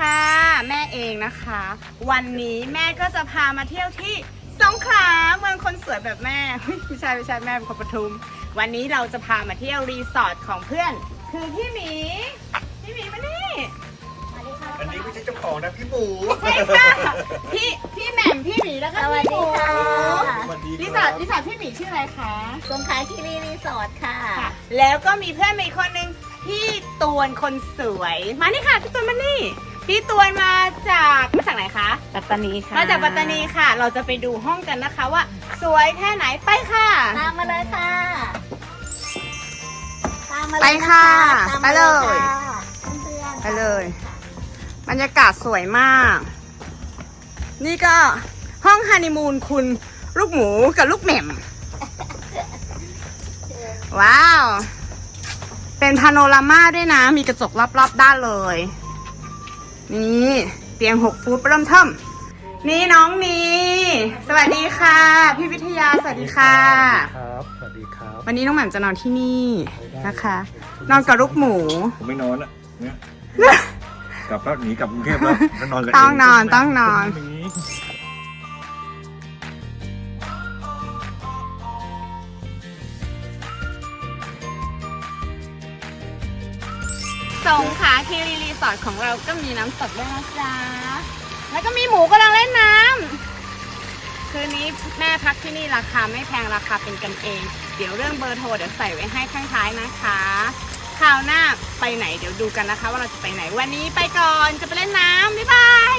ค่ะ แม่เองนะคะ วันนี้แม่ก็จะพามาเที่ยวที่สงขลาเมืองคนสวยแบบแม่เฮ้ยไม่ใช่ไม่ใช่แม่เป็นคนปทุม วันนี้เราจะพามาเที่ยวรีสอร์ทของเพื่อน คือพี่หมีพี่หมีมานี่อันนี้ไม่ใช่เจ้าของนะพี่หมูใช่ค่ะพี่พี่แหม่มพี่หมีแล้วก็สวัสพี่หดีมูค่ะสวัสดีรีคสอรัร์ทบรีสอร์ทพี่หมีชื่ออะไรคะสงขลาคีรีรีสอร์ทค่ะ ค่ะ แล้วก็มีเพื่อนมาอีกคนนึงพี่ตวนคนสวย มานี่ค่ะพี่ตวนมานี่ พี่ตวนมาจากมาจากไหนคะ ปัตตานีค่ะมาจากปัตตานีค่ะ เราจะไปดูห้องกันนะคะว่า สวยแค่ไหนไปค่ะ ตามมาเลยค่ะ ตามมาไปเลยค่ะตามไปมาเลย ค่ะเพื่อนๆไปเลย บรรยากาศสวยมาก นี่ก็ห้องฮันนีมูนคุณลูกหมูกับลูกแหม่ม ว้าว เป็นพาโนรามาด้วยนะ มีกระจกรอบๆด้านเลย นี่เตียงหกฟุตเริ่มเทิมนี่น้องนีสวัสดีค่ะ พี่วิทยาสวัสดีค่ะ ครับ สวัสดีครับ วันนี้น้องแหม่มจะนอนที่นี่นะคะ นอนกับลูกหมู ผมไม่นอนละเนี่ยกลับแล้วหนีกลับกรุงเทพแล้วแล้วนอนกันต้องนอนต้องนอน ห สงขลาคีรีรีสอร์ทของเราก็มีน้ำตกด้วยนะจ๊ะ แล้วก็มีหมูกำลังเล่นน้ำ คืนนี้แม่พักที่นี่ราคาไม่แพงราคาเป็นกันเอง เดี๋ยวเรื่องเบอร์โทรเดี๋ยวใส่ไว้ให้ข้างท้ายนะคะคราวหน้าไปไหนเดี๋ยวดูกันนะคะ ว่าเราจะไปไหนวันนี้ไปก่อนจะไปเล่นน้ำบ๊ายบาย